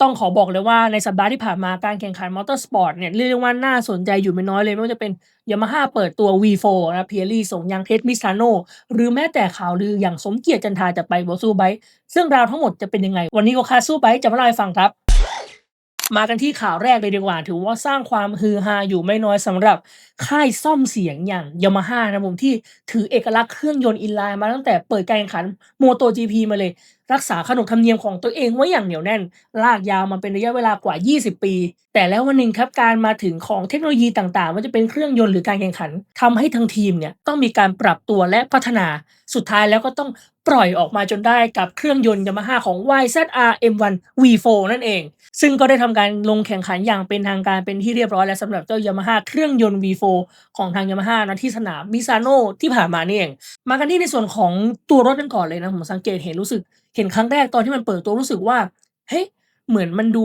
ต้องขอบอกเลยว่าในสัปดาห์ที่ผ่านมาการแข่งขันมอเตอร์สปอร์ตเนี่ยเรียกได้ว่าน่าสนใจอยู่ไม่น้อยเลย ไม่ว่าจะเป็น Yamaha เปิดตัว V4 นะเพียรี่ส่งยังเทสมิส a าโนหรือแม้แต่ข่าวลืออย่างสมเกียรติจันทาจะไปบอสู้ไบซึ่งราวทั้งหมดจะเป็นยังไง วันนี้ก็คาสู้ไบจะมาเล่าให้ฟังครับมากันที่ข่าวแรกเลยดีกว่า ถือว่าสร้างความฮือฮาอยู่ไม่น้อยสำหรับค่ายซ่อมเสียงอย่างยามาฮ่านะผมที่ถือเอกลักษณ์เครื่องยนต์อินไลน์มาตั้งแต่เปิดการแข่งขันโมโต GP มาเลย รักษาขนบธรรมเนียมของตัวเองไว้อย่างเหนียวแน่น ลากยาวมาเป็นระยะเวลากว่า 20 ปี แต่แล้ววันหนึ่งครับการมาถึงของเทคโนโลยีต่างๆว่าจะเป็นเครื่องยนต์หรือการแข่งขันทำให้ทั้งทีมเนี่ยต้องมีการปรับตัวและพัฒนาสุดท้ายแล้วก็ต้องปล่อยออกมาจนได้กับเครื่องยนต์ยามาฮ่าของ YZR M1 V4 นั่นเอง ซึ่งก็ได้ทำการลงแข่งขันอย่างเป็นทางการเป็นที่เรียบร้อยแล้วสำหรับเจ้ายามาฮ่าเครื่องยนต์ V4 ของทางยามาฮ่านะที่สนามมิซาโนที่ผ่านมานี่เอง มากันที่ในส่วนของตัวรถกันก่อนเลยนะ ผมสังเกตเห็นรู้สึก เห็นครั้งแรกตอนที่มันเปิดตัวรู้สึกว่า เฮ้ย เหมือนมันดู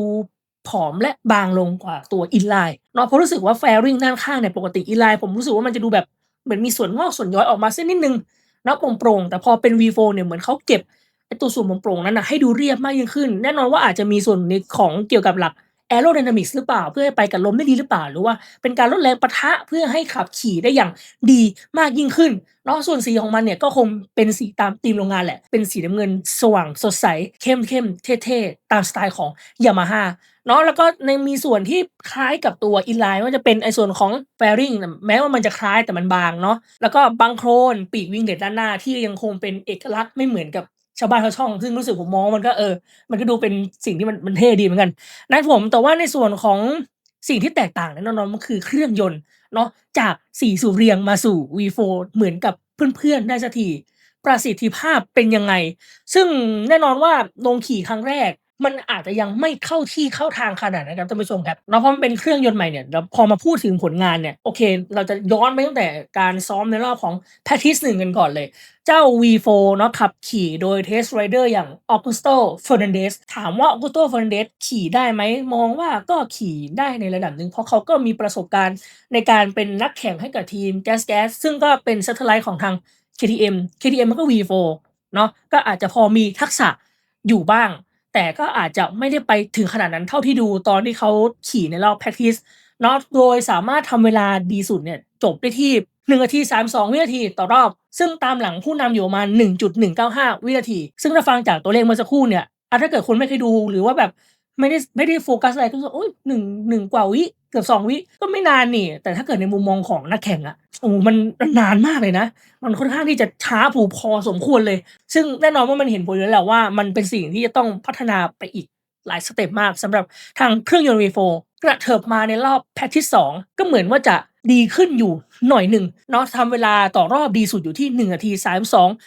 ผอมและบางลงกว่าตัวอินไลน์เนาะเพราะรู้สึกว่าแฟริงด้านข้างเนี่ยปกติอินไลน์ผมรู้สึกว่ามันจะดูแบบเหมือนมีส่วนงอกส่วนย้อยออกมาเส้นนิดนึงเนาะโปร่งๆแต่พอเป็น V4 เนี่ยเหมือนเขาเก็บไอตัวส่วนโปร่งๆนั้นนะให้ดูเรียบมากยิ่งขึ้น แน่นอนว่าอาจจะมีส่วนในของเกี่ยวกับหลัก aerodynamics หรือเปล่า เพื่อให้ไปกับลมได้ดีหรือเปล่า หรือว่าเป็นการลดแรงปะทะเพื่อให้ขับขี่ได้อย่างดีมากยิ่งขึ้นเนาะส่วนสีของมันเนี่ยก็คงเป็นสีตามธีมโรงงานแหละ เป็นสีน้ำเงินสว่างสดใส เข้มเข้มเท่ๆ ตามสไตล์ของ Yamaha เนาะแล้วก็ในมีส่วนที่คล้ายกับตัวอินไลน์ว่าจะเป็นไอส่วนของแฟริงแม้ว่ามันจะคล้ายแต่มันบางเนาะแล้วก็บางโครนปีกวิงเด็ดด้านหน้าที่ยังคงเป็นเอกลักษณ์ไม่เหมือนกับ ชาวบ้านชาวช่อง ซึ่งรู้สึกผมมองมันก็เออ มันก็ดูเป็นสิ่งที่มันมันเท่ดีเหมือนกันนะผมแต่ว่าในส่วนของสิ่งที่แตกต่างแน่นอนมันคือเครื่องยนต์เนาะจากสี่สูบเรียงมาสู่ V4 เหมือนกับเพื่อนๆได้สักทีประสิทธิภาพเป็นยังไง ซึ่งแน่นอนว่าลงขี่ครั้งแรก มันอาจจะยังไม่เข้าที่เข้าทางขนาดนั้นครับท่านผู้ชมครับเนาะเพราะมันเป็นเครื่องยนต์ใหม่เนี่ยเราพอมาพูดถึงผลงานเนี่ยโอเค เราจะย้อนไปตั้งแต่การซ้อมในรอบของแพทิสหนึ่งกันก่อนเลย เจ้า V4 เนาะขับขี่โดยเทสไรเดอร์อย่าง Augusto Fernandez ถามว่า Augusto Fernandez ขี่ได้ไหมมองว่าก็ขี่ได้ในระดับหนึ่งเพราะเขาก็มีประสบการณ์ในการเป็นนักแข่งให้กับทีม Gas Gas ซึ่งก็เป็น Satellite ของทาง KTM KTM มันก็ V4 เนาะก็อาจจะพอมีทักษะอยู่บ้าง แต่ก็อาจจะไม่ได้ไปถึงขนาดนั้นเท่าที่ดูตอนที่เขาขี่ในรอบ practice เนาะโดยสามารถทำเวลาดีสุดเนี่ยจบได้ที่1นาที32 วินาทีต่อรอบ ซึ่งตามหลังผู้นำอยู่ประมาณ 1.195 วินาที ซึ่งถ้าฟังจากตัวเลขเมื่อสักครู่เนี่ยอะถ้าเกิดคุณไม่เคยดูหรือว่าแบบ ไม่ได้ไม่ได้โฟกัสอะไรก็รู้สึกโอ้ยหนึ่งหนึ่งกว่าวิเกือบสองวิก็ไม่นานนี่ แต่ถ้าเกิดในมุมมองของนักแข่งอะโอ้มันนานมากเลยนะ มันค่อนข้างที่จะช้าผูพอสมควรเลย ซึ่งแน่นอนว่ามันเห็นผลอยู่แล้วว่ามันเป็นสิ่งที่จะต้องพัฒนาไปอีกหลายสเต็ปมากสำหรับทางเครื่องยนต์ V4 กระเถิบมาในรอบแพทที่ 2 ก็เหมือนว่าจะดีขึ้นอยู่หน่อยหนึ่งเนาะทำเวลาต่อรอบดีสุดอยู่ที่ 1 นาที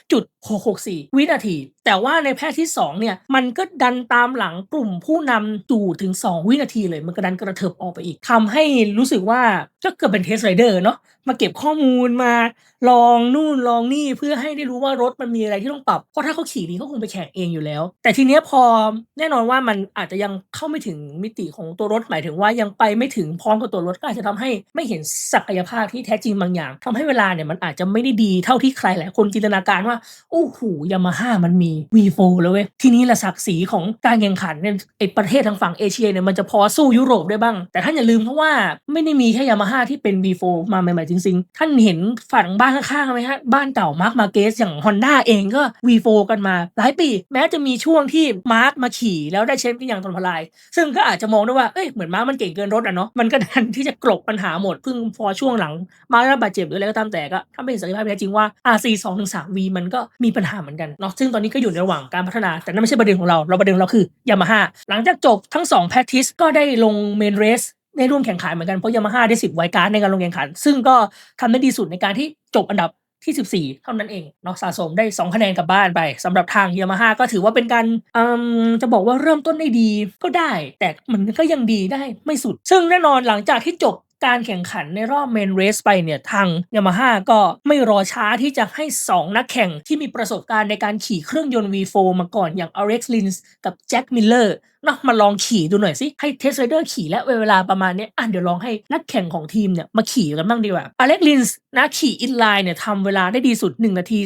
32.664 วินาทีแต่ว่าในแพทที่2เนี่ยมันก็ดันตามหลังกลุ่มผู้นำจู่ถึง 2 วินาทีเลย มันก็ดันกระเถิบออกไปอีกทำให้รู้สึกว่าก็เกิดเป็นเทสไรเดอร์เนาะมาเก็บข้อมูลมา ลองนู่นลองนี่เพื่อให้ได้รู้ว่ารถมันมีอะไรที่ต้องปรับ เพราะถ้าเขาขี่ดีเขาคงไปแข่งเองอยู่แล้ว แต่ทีเนี้ยพอแน่นอนว่ามันอาจจะยังเข้าไม่ถึงมิติของตัวรถหมายถึงว่ายังไปไม่ถึงพร้อมกับตัวรถก็อาจจะทำให้ไม่เห็นศักยภาพที่แท้จริงบางอย่างทำให้เวลาเนี่ยมันอาจจะไม่ได้ดีเท่าที่ใครหลายคนจินตนาการว่าโอ้โหยามาฮ่ามันมี V4 แล้วเว้ย ทีนี้ละศักดิ์ศรีของการแข่งขันเนี่ยไอประเทศทางฝั่งเอเชียเนี่ยมันจะพอสู้ยุโรปได้บ้าง แต่ท่านอย่าลืมเพราะว่าไม่ได้มีแค่ยามาฮ่าที่เป็น V4 มาใหม่ๆจริงๆ ท่านเห็นฝั่งบ้านข้างๆไหมฮะ บ้านเก่ามาร์คมาเกสอย่าง Honda เองก็ V4 กันมาหลายปี แม้จะมีช่วงที่มาร์คมาขี่แล้วได้แชมป์ที่อย่างตนพลาย ซึ่งก็อาจจะมองได้ว่าเอ้ยเหมือนมาร์คมันเก่งเกินรถอะเนาะมันก็ดันที่จะกลบปัญหาหมดเพิ่งพอช่วงหลัง มารับบาดเจ็บหรืออะไรก็ตามแต่ก็ถ้าไม่เห็นศักยภาพแท้จริงว่า RC 2ถึง 3 V มันก็มีปัญหาเหมือนกันเนาะซึ่งตอนนี้ก็อยู่ในระหว่างการพัฒนา แต่นั่นไม่ใช่ประเด็นของเรา เราประเด็นของเราคือยามาฮ่าหลังจากจบทั้ง2แพทิสก็ได้ลงเมนเรสในร่วมแข่งขันเหมือนกันเพราะยามาฮ่าได้สิบไวการ์ดในการลงแข่งขัน ซึ่งก็ทำได้ดีสุดในการที่จบอันดับที่ 14 เท่านั้นเองเนาะสะสมได้ 2 คะแนนกลับบ้านไปสำหรับทางยามาฮ่าก็ถือว่าเป็นการอืมจะบอกว่าเริ่มต้นได้ดีก็ได้ แต่มันก็ยังดีได้ไม่สุด ซึ่งแน่นอนหลังจากที่จบ การแข่งขันในรอบเมนเรสไปเนี่ยทางยามาฮ่าก็ไม่รอช้าที่จะให้ 2 นักแข่งที่มีประสบการณ์ในการขี่เครื่องยนต์ V4 มาก่อนอย่างอเล็กซ์ลินส์กับแจ็คมิลเลอร์ เนาะมาลองขี่ดูหน่อยสิให้เทสไรเดอร์ขี่และเวลาประมาณนี้อะเดี๋ยวลองให้นักแข่งของทีมเนี่ยมาขี่กันบ้างดีกว่าอเล็กลินส์นะขี่อินไลน์เนี่ยทำเวลาได้ดีสุด 1 นาที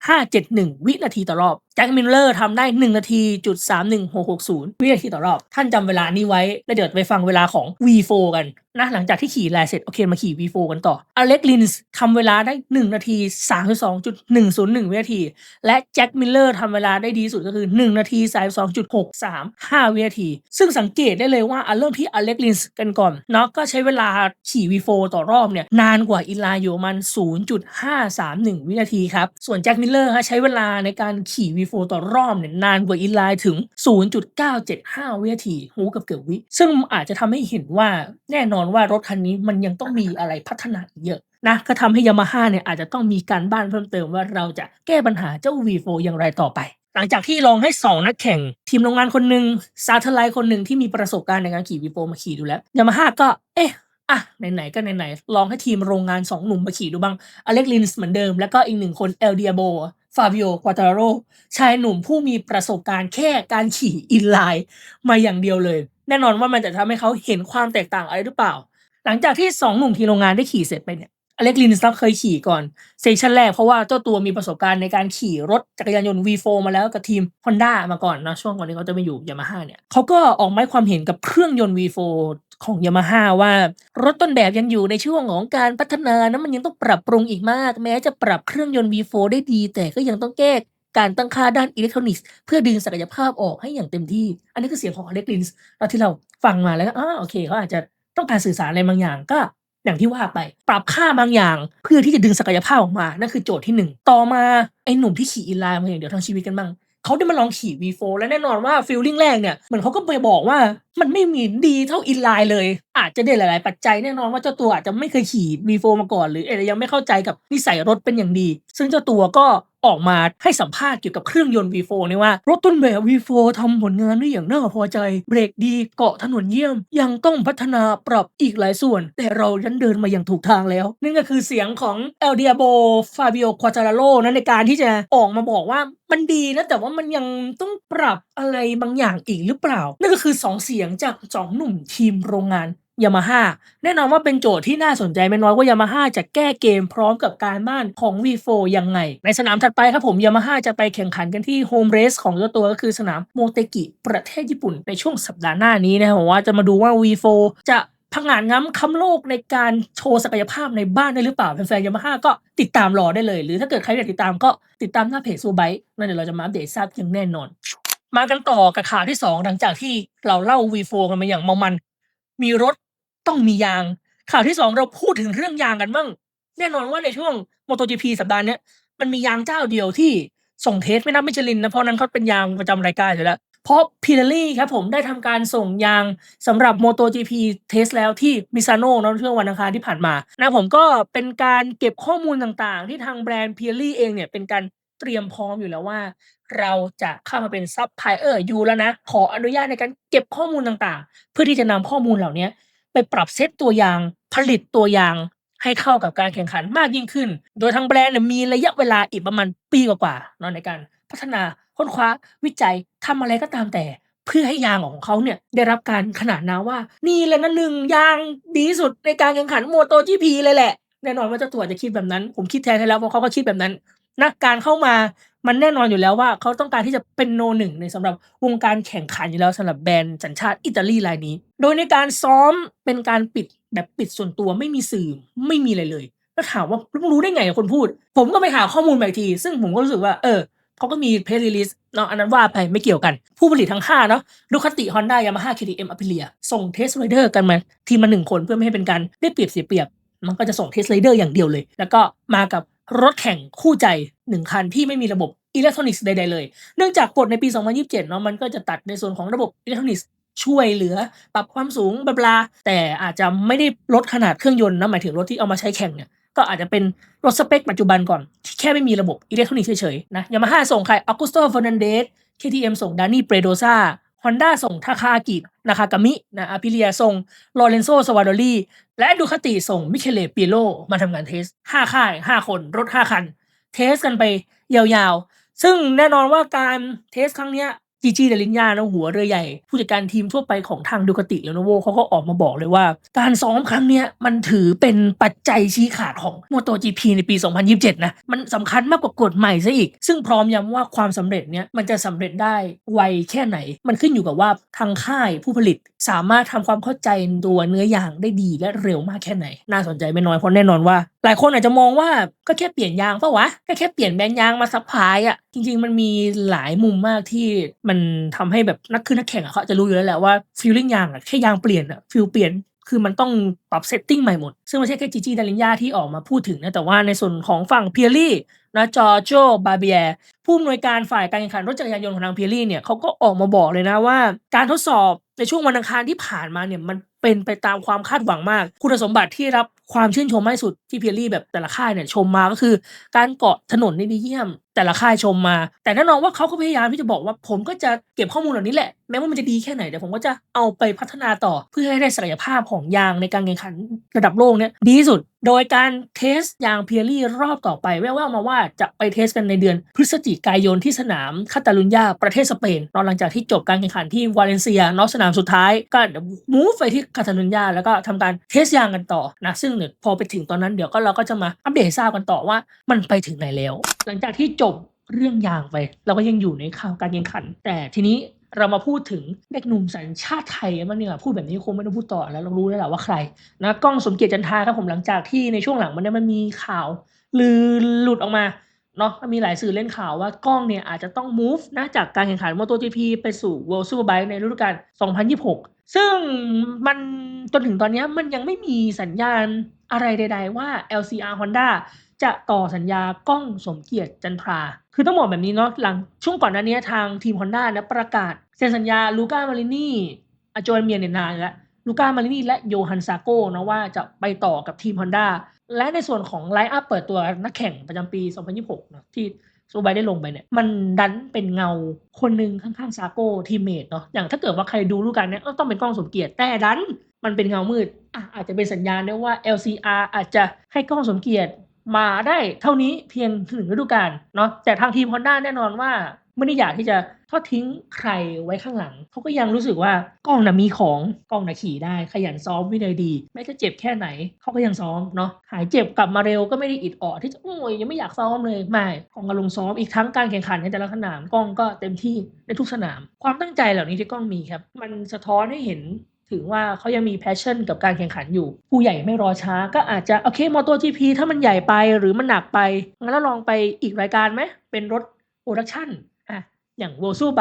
31.571 วินาทีต่อรอบแจ็คมิลเลอร์ทำได้ 1 นาทีจุด31660 วินาทีต่อรอบ ท่านจำเวลานี้ไว้ แล้วเดี๋ยวไปฟังเวลาของ V4 กันนะหลังจากที่ขี่ไลน์เสร็จ โอเค มาขี่ V4 กันต่ออเล็กลินส์ทำเวลาได้ 1 นาที 32.101 วินาที และแจ็คมิลเลอร์ทำเวลาได้ดีสุดก็คือ 1 นาที 32.635วินาที ซึ่งสังเกตได้เลยว่าเริ่มที่อเล็กลินส์กันก่อนเนาะก็ใช้เวลาขี่ V4 ต่อรอบเนี่ยนานกว่าอิลน์อยู่มัน 0.531 วินาทีครับ ส่วนแจ็คมิลเลอร์ฮะใช้เวลาในการขี่ V4 ต่อรอบเนี่ยนานกว่าอิลน์ถึง 0.975 วินาทีหูกับเกือบวิ ซึ่งอาจจะทำให้เห็นว่าแน่นอนว่ารถคันนี้มันยังต้องมีอะไรพัฒนาเยอะนะก็ทำให้ยามาฮ่าเนี่ยอาจจะต้องมีการบ้านเพิ่มเติมว่าเราจะแก้ปัญหาเจ้า V4 อย่างไรต่อไป หลังจากที่ลองให้ 2 นักแข่ง ทีมโรงงานคนหนึ่งซาเทไลท์คนหนึ่งที่มีประสบการณ์ในการขี่ V4 มาขี่ดูแล้วยามาฮ่าก็เอ๊ะอะไหนๆก็ไหนๆลองให้ทีมโรงงาน 2 หนุ่มมาขี่ดูบ้างอเล็กลินส์เหมือนเดิม แล้วก็อีกหนึ่งคนเอลเดียโบฟาบิโอควาตาโรชายหนุ่มผู้มีประสบการณ์แค่การขี่อินไลน์มาอย่างเดียวเลย แน่นอนว่ามันจะทำให้เขาเห็นความแตกต่างอะไรหรือเปล่า หลังจากที่ 2 หนุ่มทีมโรงงานได้ขี่เสร็จไปเนี่ย อเล็กลินส์เคยขี่ก่อนเซสชันแรกเพราะว่าเจ้าตัวมีประสบการณ์ในการขี่รถจักรยานยนต์ V4 มาแล้วกับทีม Honda มาก่อนนะช่วงก่อนที่เขาจะมาอยู่ยามาฮ่าเนี่ยเขาก็ออกไม้ความเห็นกับเครื่องยนต์ V4 ของยามาฮ่าว่ารถต้นแบบยังอยู่ในช่วงของการพัฒนานะมันยังต้องปรับปรุงอีกมาก แม้จะปรับเครื่องยนต์ V4 ได้ดี แต่ก็ยังต้องแก้การตั้งค่าด้านอิเล็กทรอนิกส์เพื่อดึงศักยภาพออกให้อย่างเต็มที่ อันนี้คือเสียงของอเล็กลินส์ตอนที่เราฟังมาแล้วก็อ่าโอเคเขาอาจจะต้องการสื่อสารอะไรบางอย่างก็ อย่างที่ว่าไป ปรับค่าบางอย่าง เพื่อที่จะดึงศักยภาพออกมา นั่นคือโจทย์ที่หนึ่งต่อมาไอ้หนุ่มที่ขี่อินไลน์มาอย่างเดียวทั้งชีวิตกันบ้างเขาได้มาลองขี่ V4 และแน่นอนว่าฟิลลิ่งแรกเนี่ยเหมือนเขาก็ไปบอกว่ามันไม่มีดีเท่าอินไลน์เลย อาจจะได้หลาย ๆ ปัจจัยแน่นอนว่าเจ้าตัวอาจจะไม่เคยขี่ V4 มาก่อน หรืออาจจะยังไม่เข้าใจกับนิสัยรถเป็นอย่างดี ซึ่งเจ้าตัวก็ออกมาให้สัมภาษณ์เกี่ยวกับเครื่องยนต์ V4 นี่ว่า รถต้นแบบ V4 ทำผลงานได้อย่างน่าพอใจ เบรกดีเกาะถนนเยี่ยม ยังต้องพัฒนาปรับอีกหลายส่วน แต่เรายันเดินมาอย่างถูกทางแล้ว นั่นก็คือเสียงของเอลเดียโบฟาบิโอควาตาโรนั้นในการที่จะออกมาบอกว่ามันดีนะแต่ว่ามันยังต้องปรับอะไรบางอย่างอีกหรือเปล่า นั่นก็คือ 2 เสียงจาก2หนุ่มทีมโรงงานยามาฮ่าแน่นอนว่าเป็นโจทย์ที่น่าสนใจไม่น้อยว่ายามาฮ่าจะแก้เกมพร้อมกับการบ้านของ V4 ยังไง ในสนามถัดไปครับผมยามาฮ่าจะไปแข่งขันกันที่โฮมเรสของเจ้าตัวก็คือสนามโมเตกิ ประเทศญี่ปุ่นในช่วงสัปดาห์หน้านี้นะครับผมว่าจะมาดูว่า V4 จะพังงานง้ำคำโลกในการโชว์ศักยภาพในบ้านได้หรือเปล่าแฟนๆยามาฮ่าก็ติดตามรอได้เลย หรือถ้าเกิดใครอยากติดตามก็ติดตามหน้าเพจซูไบนั่นเดี๋ยวเราจะมาอัปเดตทราบอย่างแน่นอน มากันต่อกับข่าวที่ 2 หลังจากที่เราเล่า V4 กันมาอย่างเมามัน มีรถต้องมียาง ข่าวที่ 2 เราพูดถึงเรื่องยางกันบ้าง แน่นอนว่าในช่วง MotoGP สัปดาห์นี้มันมียางเจ้าเดียวที่ส่งเทสไม่นับมิชลินนะเพราะนั้นเขาเป็นยางประจำรายการอยู่แล้ว เพราะพิลลี่ครับผมได้ทำการส่งยางสำหรับ MotoGP เทสแล้วที่มิซาโน่นะช่วงวันอังคารที่ผ่านมานะผมก็เป็นการเก็บข้อมูลต่างๆ ที่ทางแบรนด์พิลลี่เองเนี่ยเป็นการ เตรียมพร้อมอยู่แล้วว่า เราจะเข้ามาเป็นซับพลายเออร์อยู่แล้วนะ ขออนุญาตในการเก็บข้อมูลต่างๆ เพื่อที่จะนำข้อมูลเหล่านี้ไปปรับเซตตัวอย่างผลิตตัวอย่าง ให้เข้ากับการแข่งขันมากยิ่งขึ้น โดยทางแบรนด์เนี่ยมีระยะเวลาอีกประมาณปีกว่าๆเนาะในการ พัฒนาค้นคว้าวิจัยทำอะไรก็ตามแต่ เพื่อให้ยางของเขาเนี่ยได้รับการขนานนามว่า นี่แหละนะหนึ่งยางดีที่สุดในการแข่งขันโมโตจีพีเลยแหละ แน่นอนว่าเจ้าตัวจะคิดแบบนั้น ผมคิดแทนให้แล้วเพราะเขาก็คิดแบบนั้น นะการเข้ามามันแน่นอนอยู่แล้วว่าเขาต้องการที่จะเป็นโนหนึ่งในสำหรับวงการแข่งขันอยู่แล้วสำหรับแบรนด์สัญชาติอิตาลีรายนี้ โดยในการซ้อมเป็นการปิดแบบปิดส่วนตัวไม่มีสื่อไม่มีอะไรเลยก็ถามว่ารู้ได้ไงคนพูด ผมก็ไปหาข้อมูลมาอีกที ซึ่งผมก็รู้สึกว่าเออเขาก็มีเพลย์ลิสต์เนาะอันนั้นว่าไปไม่เกี่ยวกัน ผู้ผลิตทั้ง 5 เนาะดูคติฮอนด้ายามาฮ่าเคทีเอ็มอพิเลียส่งเทสไรเดอร์กันมาทีมมาหนึ่งคนเพื่อไม่ให้เป็นการได้เปรียบเสียเปรียบ มันก็จะส่งเทสไรเดอร์อย่างเดียวเลย แล้วก็มากับ รถแข่งคู่ใจหนึ่งคันที่ไม่มีระบบอิเล็กทรอนิกส์ใดๆเลย เนื่องจากกฎในปี 2027 เนาะมันก็จะตัดในส่วนของระบบอิเล็กทรอนิกส์ช่วยเหลือปรับความสูงบลาแต่อาจจะไม่ได้ลดขนาดเครื่องยนต์นะหมายถึงรถที่เอามาใช้แข่งเนี่ยก็อาจจะเป็นรถสเปคปัจจุบันก่อน ที่แค่ไม่มีระบบอิเล็กทรอนิกส์เฉยๆนะยามาฮ่าส่งใครอ u กุสโตเฟอร์นันเดส KTM ส่งดานี่เปรโดซา ฮอนด้าส่งทาคาอากินาคากามินะอาพิเลียส่งลอเรนโซสวาโดลีและดูคาติส่งมิเคเลปิโลมาทำงานเทสห้าค่ายห้าคนรถห้าคัน เทสกันไปยาวๆ ซึ่งแน่นอนว่าการเทสครั้งเนี้ย จีจีเดลินยานะหัวเรือใหญ่ ผู้จัดการทีมทั่วไปของทางดูคาติแล้วนโวเขาก็ออกมาบอกเลยว่า การซ้อมครั้งเนี้ยมันถือเป็นปัจจัยชี้ขาดของม o โต GP ในปี 2027 นะ มันสำคัญมากกว่ากฎใหม่ซะอีก ซึ่งพร้อมย้ำว่าความสำเร็จเนี้ยมันจะสำเร็จได้ไวแค่ไหน มันขึ้นอยู่กับว่าทางค่ายผู้ผลิตสามารถทำความเข้าใจตัวเนื้อยางได้ดีและเร็วมากแค่ไหน น่าสนใจไม่น้อยเพราะแน่นอนว่า หลายคนอาจจะมองว่าก็แค่เปลี่ยนยางเปล่าวะก็แค่เปลี่ยนแบรนด์ยางมาซัพพลายอะจริง ๆ มันมีหลายมุมมากที่มันทำให้แบบนักขึ้นนักแข่งเขาจะรู้อยู่แล้วแหละว่าฟิลลิ่งยางอะแค่ยางเปลี่ยนอะฟิลเปลี่ยนคือมันต้องปรับเซตติ้งใหม่หมด ซึ่งไม่ใช่แค่จีจีดารินยาที่ออกมาพูดถึงนะ แต่ว่าในส่วนของฝั่งเพียรี่นะจอร์โจบาเบียผู้อำนวยการฝ่ายการแข่งขันรถจักรยานยนต์ของทางเพียรี่เนี่ยเขาก็ออกมาบอกเลยนะว่า การทดสอบในช่วงวันอังคารที่ผ่านมาเนี่ยมันเป็นไปตามความคาดหวังมาก คุณสมบัติที่รับความชื่นชมมากสุดที่เพียรี่แบบแต่ละค่ายเนี่ยชมมาก็คือ การเกาะถนนได้ดีเยี่ยมแต่ละค่ายชมมา แต่แน่นอนว่าเขาก็พยายามที่จะบอกว่า ผมก็จะเก็บข้อมูลเหล่านี้แหละ แม้ว่ามันจะดีแค่ไหน แต่ผมก็จะเอาไปพัฒนาต่อ เพื่อให้ได้ศักยภาพของยางในการแข่งขันระดับโลกเนี่ยดีที่สุด โดยการเทสยางเพียรี่รอบต่อไป แว่วๆมาว่าจะไปเทสกันในเดือน พฤศจิกายนที่สนามคาตาลุญญาประเทศสเปนตอหลังจากที่จบการแข่งขันที่วาเลนเซียนอกสนามสุดท้าย ก็มูฟไปที่คาตาลุญญาแล้วก็ทำการเทสยางกันต่อนะซึ่งพอไปถึงตอนนั้นเดี๋ยวก็เราก็จะมาอัปเดตทราบกันต่อว่ามันไปถึงไหนแล้ว ลังจากที่จบเรื่องยางไป เราก็ยังอยู่ในข่าวการแข่งขัน แต่ทีนี้เรามาพูดถึงเด็กหนุ่มสัญชาติไทยกันบ้างดีกว่าพูดแบบนี้คงไม่ต้องพูดต่อแล้วเรารู้แล้วแหละว่าใครนะกล้องสมเกียรติจันทาครับผมหลังจากที่ในช่วงหลังมันเนี่ยมันมีข่าวลือหลุดออกมาเนาะมีหลายสื่อเล่นข่าวว่ากล้องเนี่ยอาจจะต้อง move นะจากการแข่งขัน MotoGP ไปสู่ World Superbike ในฤดูกาล 2026 ซึ่งมันจนถึงตอนนี้มันยังไม่มีสัญญาณอะไรใด ๆ ว่า LCR Honda จะต่อสัญญากล้องสมเกียรติจันทรา คือต้องบอกแบบนี้เนาะหลังช่วงก่อนหน้านี้ทางทีม Honda นะประกาศเซ็นสัญญาลูก้ามารินีอาโจนเมียนเนี่ยนานแล้วลูก้ามารินีและโยฮันซาโก้นะว่าจะไปต่อกับทีม Honda และในส่วนของไลฟ์อัพเปิดตัวนักแข่งประจำปี 2026นะที่ซูไบได้ลงไปเนี่ยมันดันเป็นเงาคนหนึ่งข้างๆซาโก้ทีมเมทเนาะอย่างถ้าเกิดว่าใครดูรูปการเนี้ยต้องเป็นกล้องสมเกียรติแต่ดัน มันเป็นเงามืดออาจจะเป็นสัญญาณได้ว่า LCR อาจจะให้กล้องสมเกียรติ มาได้เท่านี้เพียงถึงฤดูกาลเนาะแต่ทางทีม Honda แน่นอนว่าไม่ได้อยากที่จะทอดทิ้งใครไว้ข้างหลัง เขาก็ยังรู้สึกว่ากล้องนะมีของกล้องนะขี่ได้ ขยันซ้อมวินัยดี แม้จะเจ็บแค่ไหน เขาก็ยังซ้อมเนาะหายเจ็บกลับมาเร็วก็ไม่ได้อิดออดที่จะโอ้ยยังไม่อยากซ้อมเลยไม่กล้องก็ลงซ้อมอีกทั้งการแข่งขันในแต่ละสนามกล้องก็เต็มที่ในทุกสนาม ความตั้งใจเหล่านี้ที่กล้องมีครับ มันสะท้อนให้เห็น ถึงว่าเขายังมีแพชชั่นกับการแข่งขันอยู่ ผู้ใหญ่ไม่รอช้าก็อาจจะโอเคมอเตอร์จีพีถ้ามันใหญ่ไปหรือมันหนักไปงั้นเราลองไปอีกรายการไหมเป็นรถโปรดักชั่นอะอย่าง w o r l d ไบ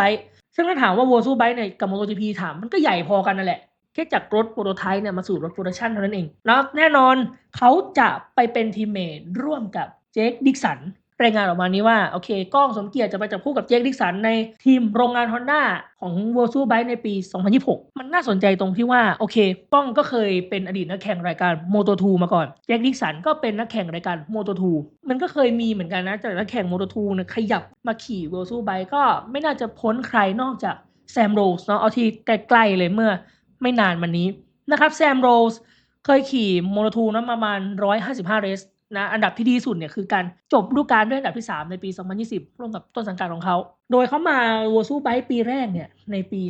ซึ่งถ้าถามว่า w o r l d ไบ Bike เนี่ยกับ MotoGP ถามมันก็ใหญ่พอกันนั่นแหละแค่จากรถโปรโตไทป์เนี่ยมาสู่รถโปรดักชันเท่านั้นเอง แล้วแน่นอนเขาจะไปเป็นทีมเมทร่วมกับเจคดิกสัน รายงานออกมานี้ว่า โอเคกล้องสมเกียรติจะไปจับคู่กับเจคดิกสันในทีมโรงงาน Honda ของ w o r l d ไบ Bike ในปี 2026 มันน่าสนใจตรงที่ว่า โอเคกล้องก็เคยเป็นอดีตนักแข่งรายการ Moto2 มาก่อนเจคดิกสันก็เป็นนักแข่งรายการ Moto2 มันก็เคยมีเหมือนกันนะจากนักแข่ง Moto2 เนี่ยขยับมาขี่ w o r l d ไบ Bike ก็ไม่น่าจะพ้นใครนอกจากแซมโรสเนาะเอาที่ใกล้ๆเลยเมื่อไม่นานมานี้นะครับแซมโรสเคยขี่โมโนทูนะประมาณ 155 เรส นะอันดับที่ดีสุดเนี่ยคือการจบฤดูกาลด้วยอันดับที่ 3 ในปี 2020 ร่วมกับต้นสังกัดของเขา โดยเขามาวัวซูไบปีแรกเนี่ยในปี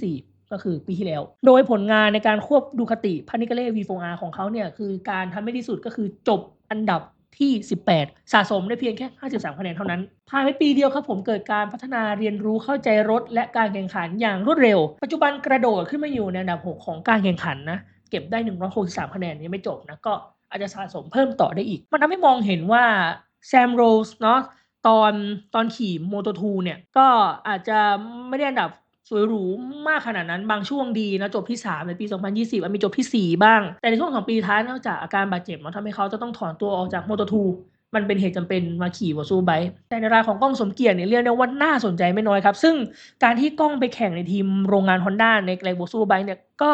2024 ก็คือปีที่แล้ว โดยผลงานในการควบดูคติพานิกเล่ V4R ของเขาเนี่ยคือการทำให้ดีสุดก็คือจบอันดับที่ 18 สะสมได้เพียงแค่ 53 คะแนนเท่านั้น ภายในปีเดียวครับผมเกิดการพัฒนาเรียนรู้เข้าใจรถ และการแข่งขันอย่างรวดเร็ว ปัจจุบันกระโดดขึ้นมาอยู่ในอันดับ 6 ของการแข่งขันนะ เก็บได้ 163 คะแนนยังไม่จบนะ ก็ อาจจะสะสมเพิ่มต่อได้อีก มันทำให้มองเห็นว่าแซมโรสเนาะตอนตอนขี่โมโตทูเนี่ยก็อาจจะไม่ได้อันดับสวยหรูมากขนาดนั้นบางช่วงดีนะจบที่ 3 ในปี 2020มันมีจบที่ 4 บ้าง แต่ในช่วงของปีท้ายนอกจากอาการบาดเจ็บมันทำให้เขาจะต้องถอนตัวออกจากโมโตทูมันเป็นเหตุจำเป็นมาขี่วอซูไบแต่ในรายของกล้องสมเกียรติเนี่ยเรียกได้ว่าน่าสนใจไม่น้อยครับ ซึ่งการที่กล้องไปแข่งในทีมโรงงานฮอนด้าในไกลวอซูไบเนี่ยก็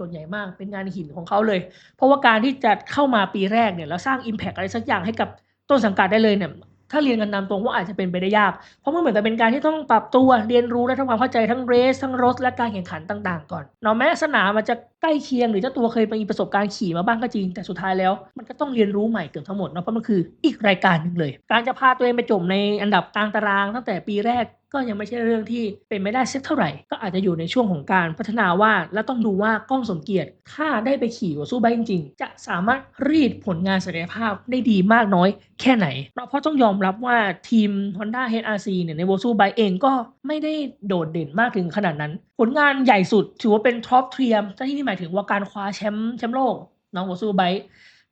จดใหญ่มากเป็นงานหินของเขาเลย เพราะว่าการที่จะเข้ามาปีแรกเนี่ยแล้วสร้าง Impact อะไรสักอย่างให้กับต้นสังกัดได้เลยเนี่ยถ้าเรียนกันตามตรงว่าอาจจะเป็นไปได้ยาก เพราะมันเหมือนกับเป็นการที่ต้องปรับตัวเรียนรู้และทำความเข้าใจทั้งเรส ทั้งรถและการแข่งขันต่างๆ ก่อนเนาะแม้สนามมันจะใกล้เคียงหรือเจ้าตัวเคยมีประสบการณ์ขี่มาบ้างก็จริง แต่สุดท้ายแล้วมันก็ต้องเรียนรู้ใหม่เกือบทั้งหมดเนาะเพราะมันคืออีกรายการหนึ่งเลย การจะพาตัวเองไปจมในอันดับกลางตาราง ตั้งแต่ปีแรก ก็ยังไม่ใช่เรื่องที่เป็นไม่ได้สักเท่าไหร่ ก็อาจจะอยู่ในช่วงของการพัฒนาว่าและต้องดูว่ากล้องสมเกียรติ ถ้าได้ไปขี่กับสู้ไบจริงๆ จะสามารถรีดผลงานศักยภาพได้ดีมากน้อยแค่ไหน เพราะต้องยอมรับว่าทีม Honda HRC เนี่ยใน v o l s u Bike เองก็ไม่ได้โดดเด่นมากถึงขนาดนั้น ผลงานใหญ่สุดถือว่าเป็นท็อปเทียมที่นี่หมายถึงว่าการคว้าแชมป์แชมป์โลกน้อง v o l s u Bike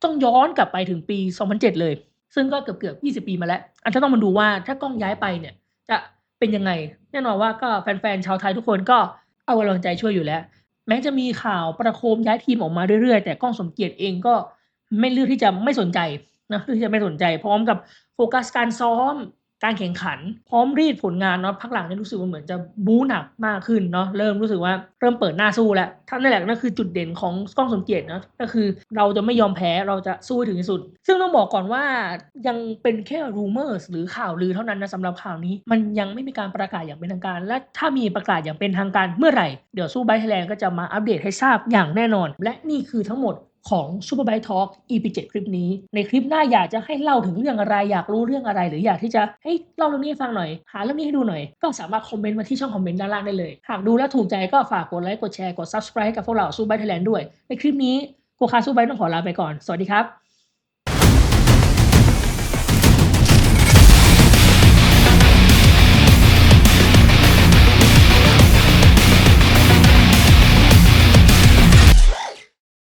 ต้องย้อนกลับไปถึงปี 2007 เลย ซึ่งก็เกือบเกือบ 20 ปีมาแล้วอาจจะต้องมาดูว่าถ้ากล้องย้ายไปเนี่ยจะ เป็นยังไง แน่นอนว่าก็แฟนๆชาวไทยทุกคนก็เอากำลังใจช่วยอยู่แล้ว แม้จะมีข่าวประโคมย้ายทีมออกมาเรื่อยๆ แต่กล้องสมเกียรติเองก็ไม่เลือกที่จะไม่สนใจนะเลือกที่จะไม่สนใจ พร้อมกับโฟกัสการซ้อม การแข่งขัน พร้อมรีดผลงานเนาะพักหลังเนี่ยรู้สึกว่าเหมือนจะบู๊หนักมากขึ้นเนาะเริ่มรู้สึกว่าเริ่มเปิดหน้าสู้แล้วท่านนั่นแหละนั่นคือจุดเด่นของกล้องสมเกียรติเนาะก็คือเราจะไม่ยอมแพ้เราจะสู้ถึงที่สุด ซึ่งต้องบอกก่อนว่ายังเป็นแค่ rumors หรือข่าวลือเท่านั้นนะสำหรับข่าวนี้มันยังไม่มีการประกาศอย่างเป็นทางการ และถ้ามีประกาศอย่างเป็นทางการเมื่อไหร่เดี๋ยวสู้ไบไทยแลนด์ก็จะมาอัปเดตให้ทราบอย่างแน่นอน และนี่คือทั้งหมด ของ Super Bike Talk EP 7 คลิปนี้ ในคลิปหน้าอยากจะให้เล่าถึงเรื่องอะไร อยากรู้เรื่องอะไร หรืออยากที่จะให้เล่าเรื่องนี้ให้ฟังหน่อย หาเรื่องนี้ให้ดูหน่อย ก็สามารถคอมเมนต์มาที่ช่องคอมเมนต์ด้านล่างได้เลย หากดูแล้วถูกใจก็ฝากกดไลค์กดแชร์กด Subscribe ให้กับพวกเรา Super Bike Thailand ด้วย ในคลิปนี้โกคา Super Bike ต้องขอลาไปก่อน สวัสดีครับ